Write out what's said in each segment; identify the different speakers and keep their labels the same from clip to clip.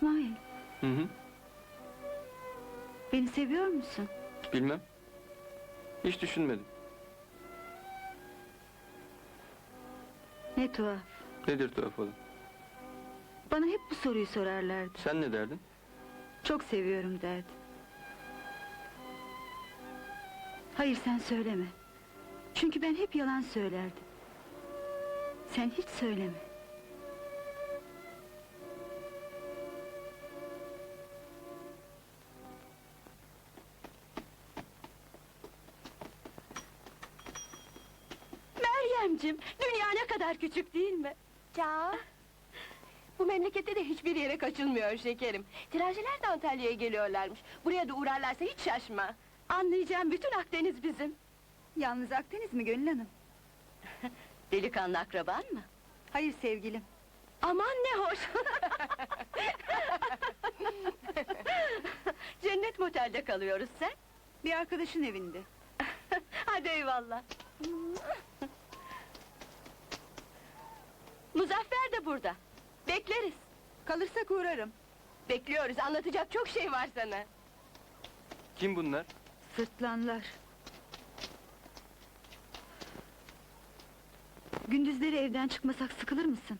Speaker 1: İsmail,
Speaker 2: Hı hı.
Speaker 1: beni seviyor musun?
Speaker 2: Bilmem. Hiç düşünmedim.
Speaker 1: Ne tuhaf.
Speaker 2: Nedir tuhaf olan?
Speaker 1: Bana hep bu soruyu sorarlardı.
Speaker 2: Sen ne derdin?
Speaker 1: Çok seviyorum derdim. Hayır sen söyleme. Çünkü ben hep yalan söylerdim. Sen hiç söyleme.
Speaker 3: Meryemcim, dünya ne kadar küçük değil mi? Ya. Bu memlekette de hiçbir yere kaçılmıyor şekerim. Tirajcılar da Antalya'ya geliyorlarmış. Buraya da uğrarlarsa hiç şaşma. Anlayacağım bütün Akdeniz bizim.
Speaker 1: Yalnız Akdeniz mi Gönül Hanım?
Speaker 3: Delikanlı akraban mı?
Speaker 1: Hayır sevgilim.
Speaker 3: Aman ne hoş! Cennet motelde kalıyoruz sen.
Speaker 1: Bir arkadaşın evinde.
Speaker 3: Hadi eyvallah. Muzaffer de burada. Bekleriz.
Speaker 1: Kalırsak uğrarım.
Speaker 3: Bekliyoruz, anlatacak çok şey var sana.
Speaker 2: Kim bunlar?
Speaker 1: Sırtlanlar. Gündüzleri evden çıkmasak sıkılır mısın?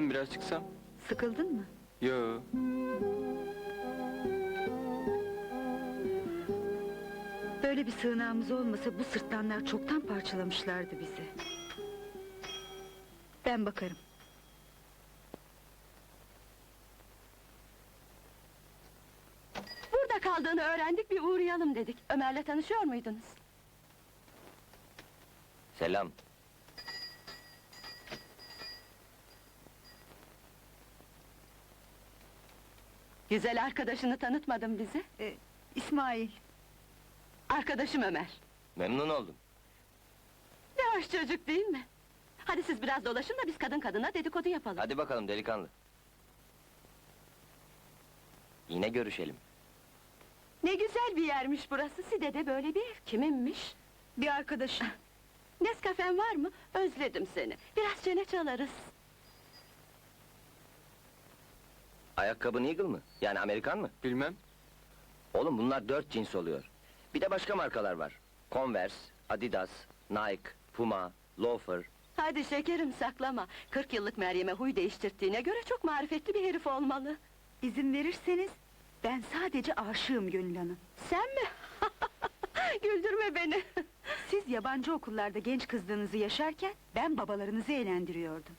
Speaker 2: Ben biraz çıksam?
Speaker 1: Sıkıldın mı?
Speaker 2: Yo.
Speaker 1: Böyle bir sığınağımız olmasa bu sırtlanlar çoktan parçalamışlardı bizi. Ben bakarım.
Speaker 3: Burada kaldığını öğrendik, bir uğrayalım dedik. Ömer'le tanışıyor muydunuz?
Speaker 4: Selam.
Speaker 3: Güzel arkadaşını tanıtmadın bize.
Speaker 1: Ee, İsmail,
Speaker 3: Arkadaşım Ömer.
Speaker 4: Memnun oldum.
Speaker 3: Ne hoş çocuk değil mi? Hadi siz biraz dolaşın da biz kadın kadına dedikodu yapalım.
Speaker 4: Hadi bakalım delikanlı. Yine görüşelim.
Speaker 3: Ne güzel bir yermiş burası, Side'de böyle bir ev. Kiminmiş?
Speaker 1: bir arkadaşım.
Speaker 3: Nescafen var mı? Özledim seni. Biraz çene çalarız.
Speaker 4: Ayakkabın Eagle mı? Yani Amerikan mı?
Speaker 2: Bilmem.
Speaker 4: Oğlum bunlar dört cins oluyor. Bir de başka markalar var. Converse, Adidas, Nike, Puma, Loafer.
Speaker 3: Hadi şekerim saklama. 40 yıllık Meryem'e huy değiştirdiğine göre çok marifetli bir herif olmalı.
Speaker 1: İzin verirseniz ben sadece aşığım Gönül Hanım.
Speaker 3: Sen mi? güldürme beni.
Speaker 1: Siz yabancı okullarda genç kızlığınızı yaşarken ben babalarınızı eğlendiriyordum.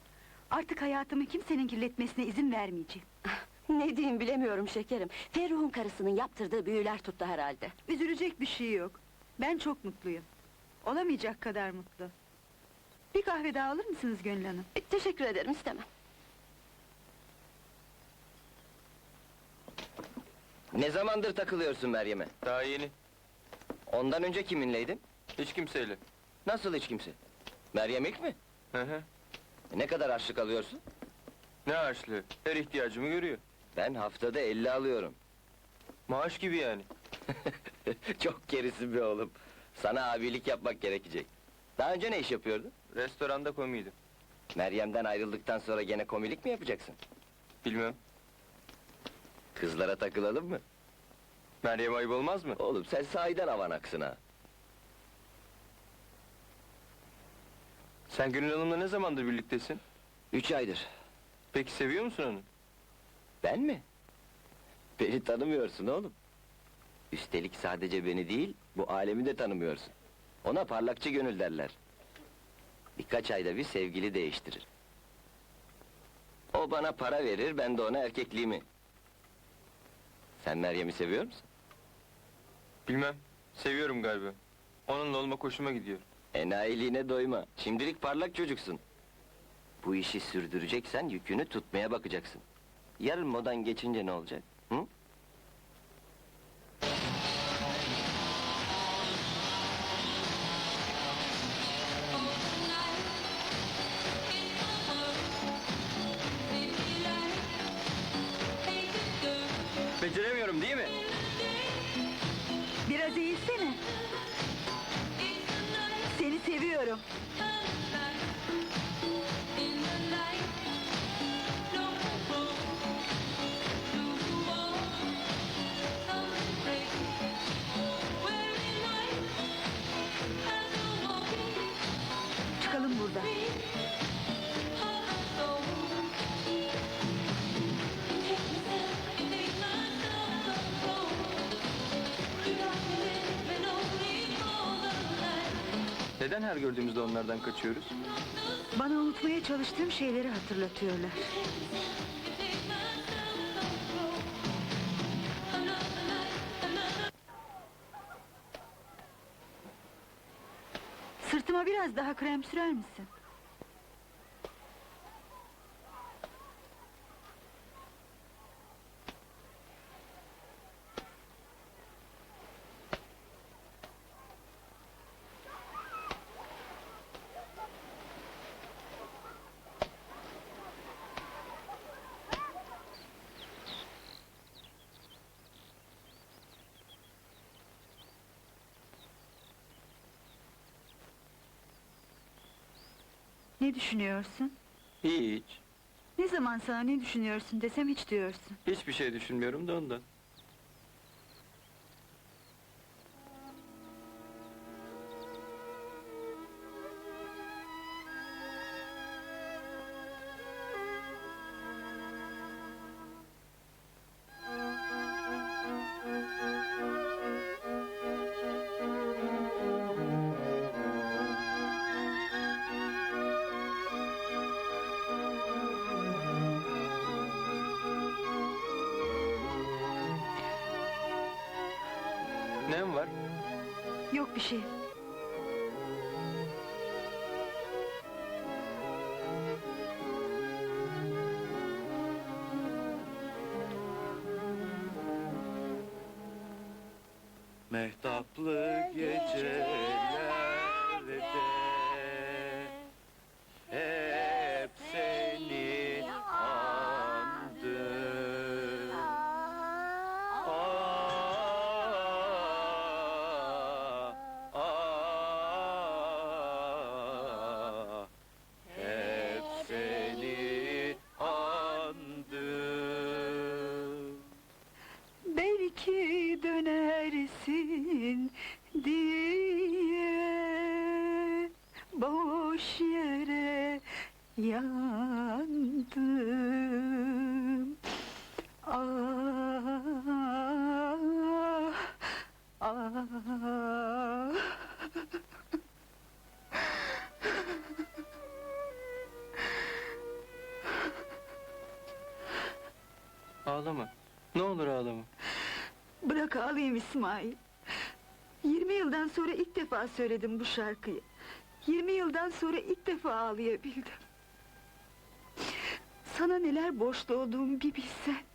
Speaker 1: Artık hayatımı kimsenin kirletmesine izin vermeyeceğim.
Speaker 3: ne diyeyim bilemiyorum şekerim. Ferruh'un karısının yaptırdığı büyüler tuttu herhalde.
Speaker 1: Üzülecek bir şey yok. Ben çok mutluyum. Olamayacak kadar mutlu. Bir kahve daha alır mısınız Gönül Hanım?
Speaker 3: E, teşekkür ederim istemem.
Speaker 4: Ne zamandır takılıyorsun Meryem'e?
Speaker 2: Daha yeni.
Speaker 4: Ondan önce kiminleydin?
Speaker 2: Hiç kimseyle.
Speaker 4: Nasıl hiç kimse? Meryem ilk mi?
Speaker 2: Hı hı.
Speaker 4: E, Ne kadar harçlık alıyorsun?
Speaker 2: Ne harçlığı? Her ihtiyacımı görüyor.
Speaker 4: Ben haftada 50 alıyorum.
Speaker 2: Maaş gibi yani.
Speaker 4: Çok gerisin be oğlum. Sana abilik yapmak gerekecek. Daha önce ne iş yapıyordun?
Speaker 2: Restoranda komiydim.
Speaker 4: Meryem'den ayrıldıktan sonra gene komilik mi yapacaksın?
Speaker 2: Bilmem.
Speaker 4: Kızlara takılalım mı?
Speaker 2: Meryem ayıp olmaz mı?
Speaker 4: Oğlum sen sahiden avanaksın ha.
Speaker 2: Sen Gönül Hanım'la ne zamandır birliktesin?
Speaker 4: Üç aydır.
Speaker 2: Peki seviyor musun onu?
Speaker 4: Ben mi? Beni tanımıyorsun oğlum. Üstelik sadece beni değil, bu alemi de tanımıyorsun. Ona parlakçı gönül derler. Birkaç ayda bir sevgili değiştirir. O bana para verir, ben de ona erkekliğimi. Sen Meryem'i seviyor musun?
Speaker 2: Bilmem. Seviyorum galiba. Onunla olmak hoşuma gidiyor.
Speaker 4: Enayiliğine doyma. Şimdilik parlak çocuksun. Bu işi sürdüreceksen yükünü tutmaya bakacaksın. Yarın modan geçince ne olacak? Hı?
Speaker 2: Beceremiyorum değil mi?
Speaker 1: Biraz eğilsene. Seni seviyorum. Çıkalım
Speaker 2: Neden her gördüğümüzde onlardan kaçıyoruz?
Speaker 1: Bana unutmaya çalıştığım şeyleri hatırlatıyorlar. Sırtıma biraz daha krem sürer misin? Ne düşünüyorsun?
Speaker 2: Hiç.
Speaker 1: Ne zaman sana ne düşünüyorsun desem hiç diyorsun.
Speaker 2: Hiçbir şey düşünmüyorum da ondan. Ne var?
Speaker 1: Yok bir şey.
Speaker 5: diye boş yere yandım ah ah
Speaker 2: Ağlama. Ne olur ağlama.
Speaker 1: Bırak ağlayayım İsmail. 20 yıldan sonra ilk defa söyledim bu şarkıyı. 20 yıldan sonra ilk defa ağlayabildim. Sana neler borçlu olduğumu bir bilsen.